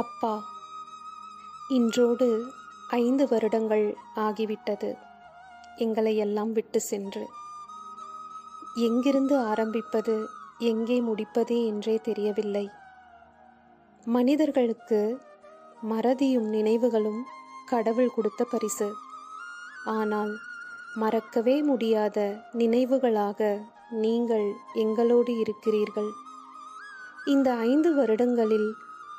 அப்பா இன்றோடு ஐந்து வருடங்கள் ஆகிவிட்டது. எங்களை எல்லாம் விட்டு சென்று. எங்கிருந்து ஆரம்பிப்பது எங்கே முடிப்பது என்றே தெரியவில்லை. மனிதர்களுக்கு மறதியும் நினைவுகளும் கடவுள் கொடுத்த பரிசு. ஆனால் மறக்கவே முடியாத நினைவுகளாக நீங்கள் எங்களோடு இருக்கிறீர்கள். இந்த ஐந்து வருடங்களில்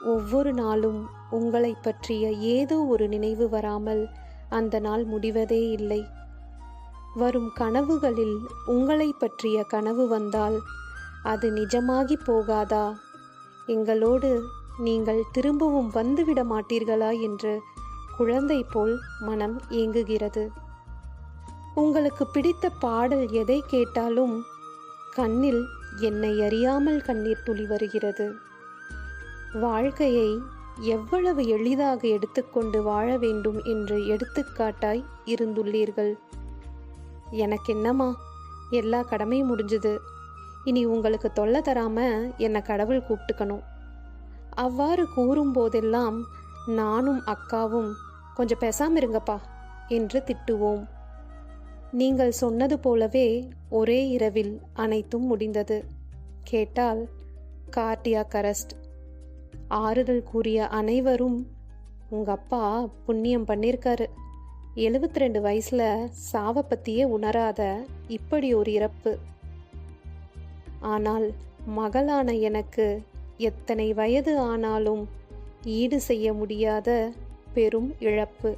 ஒவ்வொரு நாளும் உங்களை பற்றிய ஏதோ ஒரு நினைவு வராமல் அந்த நாள் முடிவதே இல்லை. வரும் கனவுகளில் உங்களை பற்றிய கனவு வந்தால் அது நிஜமாகி போகாதா? எங்களோடு நீங்கள் திரும்பவும் வந்துவிட மாட்டீர்களா? என்று குழந்தை போல் மனம் ஏங்குகிறது. உங்களுக்கு பிடித்த பாடல் எதை கேட்டாலும் கண்ணில் என்னை அறியாமல் கண்ணீர் துளி வருகிறது. வாழ்க்கையை எவ்வளவு எளிதாக எடுத்துக்கொண்டு வாழ வேண்டும் என்று எடுத்துக்காட்டாய் இருந்துள்ளீர்கள். எனக்கு என்னம்மா எல்லா கடமையும் முடிஞ்சுது. இனி உங்களுக்கு தொல்லை தராம என்னை கடவுள் கூப்பிட்டுக்கணும். அவ்வாறு கூறும்போதெல்லாம் நானும் அக்காவும் கொஞ்சம் பேசாம இருங்கப்பா என்று திட்டுவோம். நீங்கள் சொன்னது போலவே ஒரே இரவில் அனைத்தும் முடிந்தது. கேட்டால் கார்டியாக் அரெஸ்ட் ஆறுதல் கூறிய அனைவரும் உங்கள் அப்பா புண்ணியம் பண்ணியிருக்காரு எழுபத்தி ரெண்டு வயசில் சாவை பற்றியே உணராத இப்படி ஒரு இறப்பு. ஆனால் மகளான எனக்கு எத்தனை வயது ஆனாலும் ஈடு செய்ய முடியாத பெரும் இழப்பு.